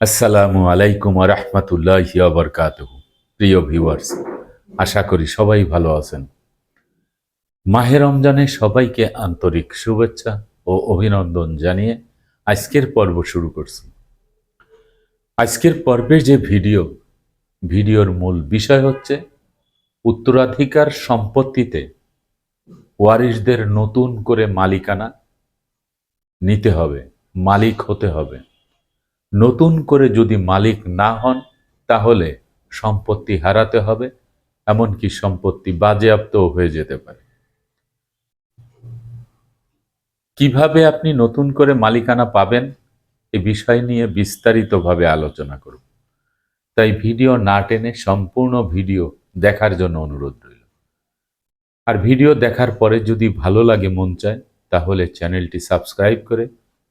আসসালামু আলাইকুম রহমতুল্লাহ বরকাত প্রিয় ভিউয়ার্স, আশা করি সবাই ভালো আছেন। মাহে রমজানে সবাইকে আন্তরিক শুভেচ্ছা ও অভিনন্দন জানিয়ে আজকের পর্ব শুরু করছি। আজকের পর্বের যে ভিডিও, ভিডিওর মূল বিষয় হচ্ছে উত্তরাধিকার সম্পত্তিতে ওয়ারিশদের নতুন করে মালিকানা নিতে হবে, মালিক হতে হবে। নতুন করে যদি মালিক না হন, তাহলে সম্পত্তি হারাতে হবে, এমনকি সম্পত্তি বাজেয়াপ্তও হয়ে যেতে পারে। কীভাবে আপনি নতুন করে মালিকানা পাবেন, এ বিষয় নিয়ে বিস্তারিতভাবে আলোচনা করব। তাই ভিডিও না টেনে সম্পূর্ণ ভিডিও দেখার জন্য অনুরোধ রইল। আর ভিডিও দেখার পরে যদি ভালো লাগে মন চায়, তাহলে চ্যানেলটি সাবস্ক্রাইব করে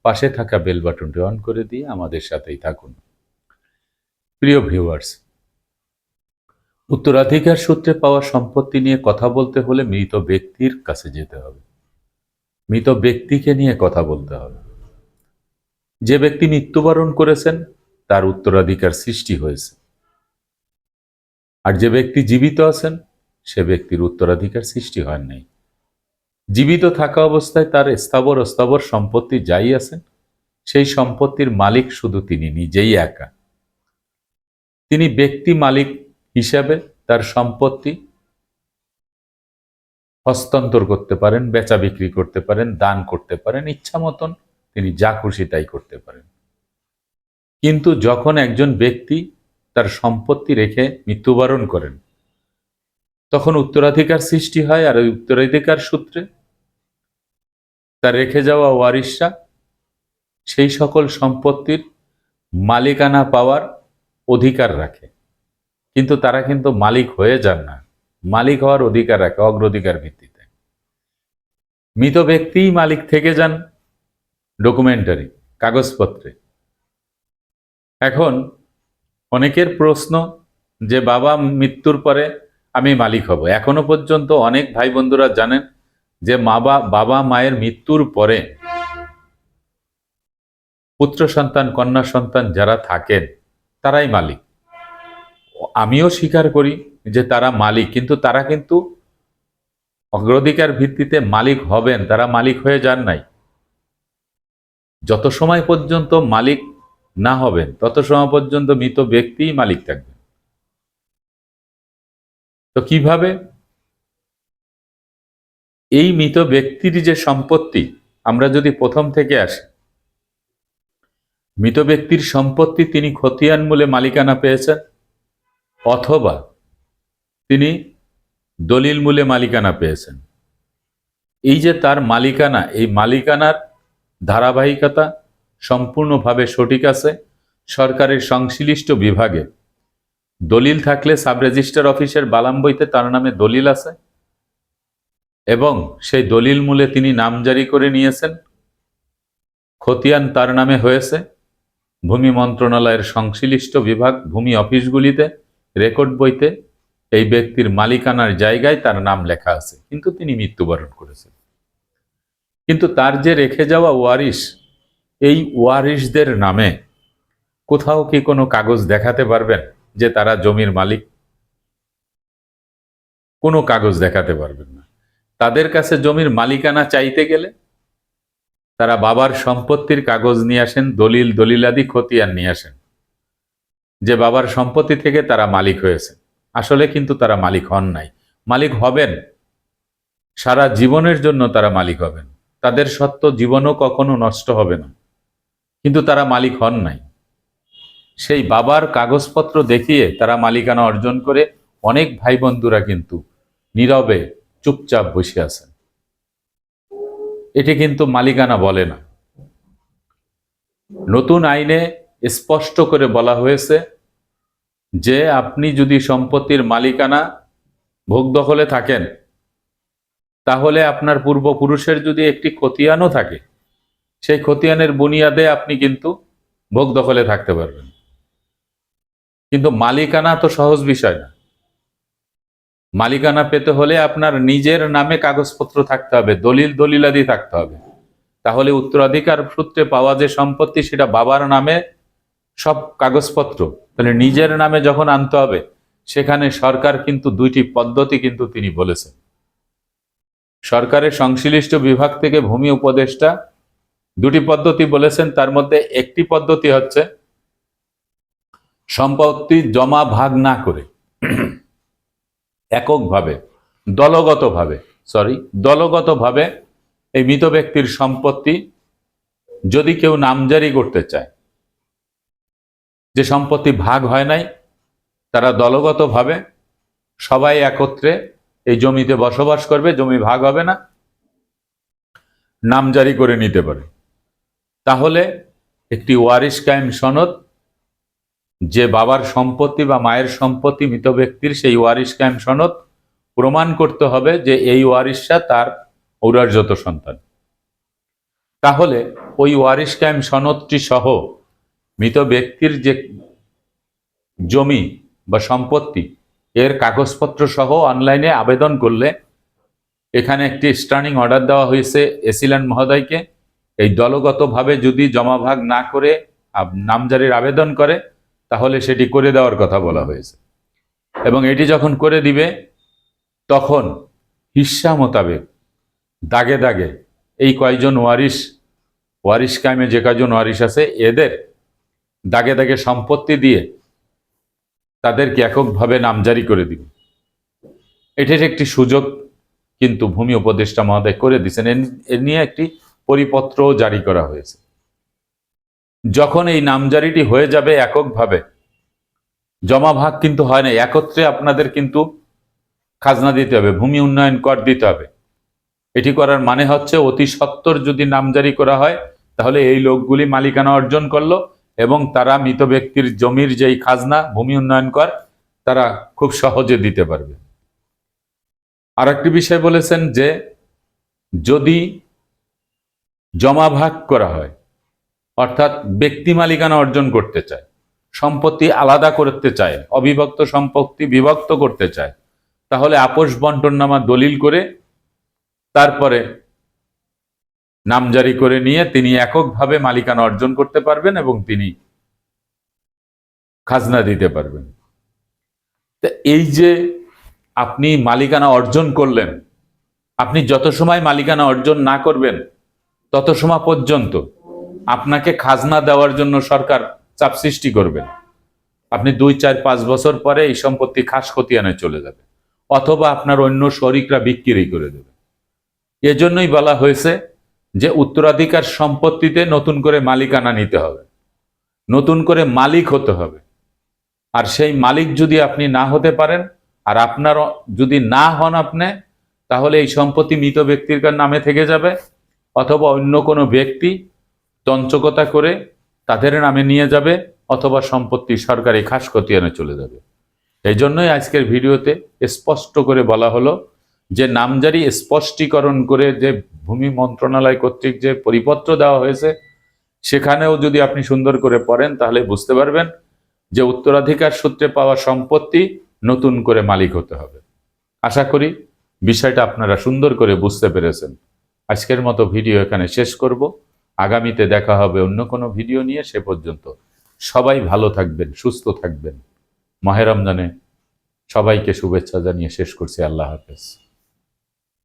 পাশে থাকা বেল বাটনটি অন করে দিয়ে আমাদের সাথেই থাকুন। প্রিয় ভিউয়ার্স, উত্তরাধিকার সূত্রে পাওয়া সম্পত্তি নিয়ে কথা বলতে হলে মৃত ব্যক্তির কাছে যেতে হবে। মৃত ব্যক্তিকে নিয়ে কথা বলতে হবে। যে ব্যক্তি মৃত্যুবরণ করেছেন, তার উত্তরাধিকার সৃষ্টি হয়েছে। আর যে ব্যক্তি জীবিত আছেন, সে ব্যক্তির উত্তরাধিকার সৃষ্টি হয় নাই। জীবিত থাকা অবস্থায় তার স্থাবর অস্থাবর সম্পত্তি যাই আছেন সেই সম্পত্তির মালিক শুধু তিনি নিজেই একা। তিনি ব্যক্তি মালিক হিসাবে তার সম্পত্তি হস্তান্তর করতে পারেন, বেচা বিক্রি করতে পারেন, দান করতে পারেন, ইচ্ছা মতন তিনি যা খুশি তাই করতে পারেন। কিন্তু যখন একজন ব্যক্তি তার সম্পত্তি রেখে মৃত্যুবরণ করেন, তখন উত্তরাধিকার সৃষ্টি হয় আর ওই উত্তরাধিকার সূত্রে তার রেখে যাওয়া ওয়ারিশরা সেই সকল সম্পত্তির মালিকানা পাওয়ার অধিকার রাখে। কিন্তু তারা কিন্তু মালিক হয়ে যান না। মালিক হওয়ার অধিকার রাখে, অগ্রাধিকার ভিত্তিতে। মৃত ব্যক্তিই মালিক থেকে যান ডকুমেন্টারি কাগজপত্রে। এখন অনেকের প্রশ্ন যে, বাবা, মৃত্যুর পরে আমি মালিক হব? এখনও পর্যন্ত অনেক ভাই বন্ধুরা জানেন যে মা বাবা মায়ের মৃত্যুর পরে পুত্র সন্তান, কন্যা সন্তান যারা থাকেন, তারাই মালিক। আমিও স্বীকার করি যে তারা মালিক, কিন্তু তারা কিন্তু অগ্রাধিকার ভিত্তিতে মালিক হবেন, তারা মালিক হয়ে যান নাই। যত সময় পর্যন্ত মালিক না হবেন, তত সময় পর্যন্ত মৃত ব্যক্তিই মালিক থাকবেন। তো কীভাবে এই মৃত ব্যক্তির যে সম্পত্তি, আমরা যদি প্রথম থেকে আসি। মৃত ব্যক্তির সম্পত্তি তিনি খতিয়ান মূলে মালিকানা পেয়েছেন, অথবা তিনি দলিল মূলে মালিকানা পেয়েছেন। এই যে তার মালিকানা, এই মালিকানার ধারাবাহিকতা সম্পূর্ণভাবে সঠিক আছে। সরকারের সংশ্লিষ্ট বিভাগে দলিল থাকলে সাব রেজিস্টার অফিসের বালাম বইতে তার নামে দলিল আছে। এবং সেই দলিল মূলে তিনি নাম জারি করে নিয়েছেন। খতিয়ান তার নামে হয়েছে। ভূমি মন্ত্রণালয়ের সংশ্লিষ্ট বিভাগ ভূমি অফিসগুলিতে রেকর্ড বইতে এই ব্যক্তির মালিকানার জায়গায় তার নাম লেখা আছে। কিন্তু তিনি মৃত্যুবরণ করেছেন। কিন্তু তার যে রেখে যাওয়া ওয়ারিশ, এই ওয়ারিশদের নামে কোথাও কি কোনো কাগজ দেখাতে পারবেন যে তারা জমির মালিক? কোনো কাগজ দেখাতে পারবেন তাদের কাছে জমির মালিকানা চাইতে গেলে তারা বাবার সম্পত্তির কাগজ নিয়ে আসেন, দলিল, দলিলাদি, খতিয়ান নিয়ে আসেন। যে বাবার সম্পত্তি থেকে তারা মালিক হয়েছে। আসলে কিন্তু তারা মালিক হন নাই। মালিক হবেন। সারা জীবনের জন্য তারা মালিক হবেন। তাদের সত্য জীবনও কখনো নষ্ট হবে না। কিন্তু তারা মালিক হন নাই। সেই বাবার কাগজপত্র দেখিয়ে তারা মালিকানা অর্জন করে অনেক ভাই বন্ধুরা কিন্তু নীরবে চুপচাপ বসে আছেন। এটি কিন্তু মালিকানা বলে না। নতুন আইনে স্পষ্ট করে বলা হয়েছে যে আপনি যদি সম্পত্তির মালিকানা ভোগ দখলে থাকেন, তাহলে আপনার পূর্বপুরুষের যদি একটি খতিয়ানও থাকে, সেই খতিয়ানের বুনিয়াদে আপনি কিন্তু ভোগ দখলে থাকতে পারবেন। কিন্তু মালিকানা তো সহজ বিষয় না। মালিকানা পেতে হলে আপনার নিজের নামে কাগজপত্র থাকতে হবে, দলিল দলিলাদি থাকতে হবে। তাহলে উত্তরাধিকার সূত্রে পাওয়া যে সম্পত্তি, সেটা বাবার নামে সব কাগজপত্র, তাহলে নিজের নামে যখন আনতে হবে, সেখানে সরকার কিন্তু দুইটি পদ্ধতি কিন্তু তিনি বলেছেন। সরকারের সংশ্লিষ্ট বিভাগ থেকে ভূমি উপদেষ্টা দুটি পদ্ধতি বলেছেন, তার মধ্যে একটি পদ্ধতি হচ্ছে সম্পত্তি জমা ভাগ না করে। এককভাবে, দলগতভাবে সরি দলগতভাবে এই মৃত ব্যক্তির সম্পত্তি যদি কেউ নামজারি করতে চায়, যে সম্পত্তি ভাগ হয় নাই, তারা দলগতভাবে সবাই একত্রে এই জমিতে বসবাস করবে, জমি ভাগ হবে না, নামজারি করে নিতে পারে। তাহলে একটি ওয়ারিশ কায়েম সনদ যে বাবার সম্পত্তি বা মায়ের সম্পত্তি মৃত ব্যক্তির সেই ওয়ারিশ কায়েম সনদ প্রমাণ করতে হবে যে এই ওয়ারিশরা তার ঔরার্যত সন্তান। তাহলে ওই ওয়ারিশ কায়েম সনদটি সহ মৃত ব্যক্তির যে জমি বা সম্পত্তি, এর কাগজপত্র সহ অনলাইনে আবেদন করলে এখানে একটি স্টার্নিং অর্ডার দেওয়া হয়েছে এসিলান মহোদয়কে। এই দলগতভাবে যদি জমাভাগ না করে নামজারির আবেদন করে তাহলে সেটি করে দেওয়ার কথা বলা হয়েছে। এবং এটি যখন করে দিবে, তখন হিসা মোতাবেক দাগে দাগে এই কয়জন ওয়ারিশ ওয়ারিশ কায়েমে যে কয়জন ওয়ারিশ আছে, এদের দাগে দাগে সম্পত্তি দিয়ে তাদেরকে এককভাবে নামজারি করে দিবে। এটির একটি সুযোগ কিন্তু ভূমি উপদেষ্টা মহোদয় করে দিয়েছেন। এ নিয়ে একটি পরিপত্রও জারি করা হয়েছে। যখন এই নামজারিটি হয়ে যাবে এককভাবে জমা ভাগ কিন্তু হয় না, একত্রে আপনাদের কিন্তু খাজনা দিতে হবে, ভূমি উন্নয়ন কর দিতে হবে। এটি করার মানে হচ্ছে অতি সত্বর যদি নামজারি করা হয়, তাহলে এই লোকগুলি মালিকানা অর্জন করল এবং তারা মৃত ব্যক্তির জমির যেই খাজনা, ভূমি উন্নয়ন কর, তারা খুব সহজে দিতে পারবে। আর একটি বিষয় বলেছেন যে, যদি জমা ভাগ করা হয় অর্থাৎ ব্যক্তি মালিকানা অর্জন করতে চায়, সম্পত্তি আলাদা করতে চায়, অবিভক্ত সম্পত্তি বিভক্ত করতে চায়, তাহলে আপোষ বন্টননামা দলিল করে তারপরে নামজারি করে নিয়ে তিনি এককভাবে মালিকানা অর্জন করতে পারবেন এবং তিনি খাজনা দিতে পারবেন। এই যে আপনি মালিকানা অর্জন করলেন, আপনি যত সময় মালিকানা অর্জন না করবেন, তত সময় পর্যন্ত আপনাকে খাজনা দেওয়ার জন্য সরকার চাপ সৃষ্টি করবেন আপনি দুই, চার, পাঁচ বছর পরে এই সম্পত্তি খাস খতিয়ানে চলে যাবে। অথবা আপনার অন্য শরিকরা বিক্রি করে দেবে। এজন্যই বলা হয়েছে যে উত্তরাধিকার সম্পত্তিতে নতুন করে মালিকানা নিতে হবে। নতুন করে মালিক হতে হবে। আর সেই মালিক যদি আপনি না হতে পারেন, আর আপনার যদি না হন আপনি, তাহলে এই সম্পত্তি মৃত ব্যক্তির নামে থেকে যাবে। অথবা অন্য কোনো ব্যক্তি তঞ্চকতা করে তাদের নামে নিয়ে যাবে অথবা সম্পত্তি সরকারি খাস খতিয়ানে চলে যাবে। এই জন্যই আজকের ভিডিওতে স্পষ্ট করে বলা হলো যে নামজারি স্পষ্টীকরণ করে যে ভূমি মন্ত্রণালয় কর্তৃক যে পরিপত্র দেওয়া হয়েছে, সেখানেও যদি আপনি সুন্দর করে পড়েন তাহলে বুঝতে পারবেন যে উত্তরাধিকার সূত্রে পাওয়া সম্পত্তি নতুন করে মালিক হতে হবে। আশা করি বিষয়টা আপনারা সুন্দর করে বুঝতে পেরেছেন। আজকের মতো ভিডিও এখানে শেষ করব। আগামীতে দেখা হবে অন্য কোনো ভিডিও নিয়ে সে পর্যন্ত। সবাই ভালো থাকবেন, সুস্থ থাকবেন। মাহেরমজানে সবাইকে শুভেচ্ছা জানিয়ে শেষ করছি। আল্লাহ হাফেজ।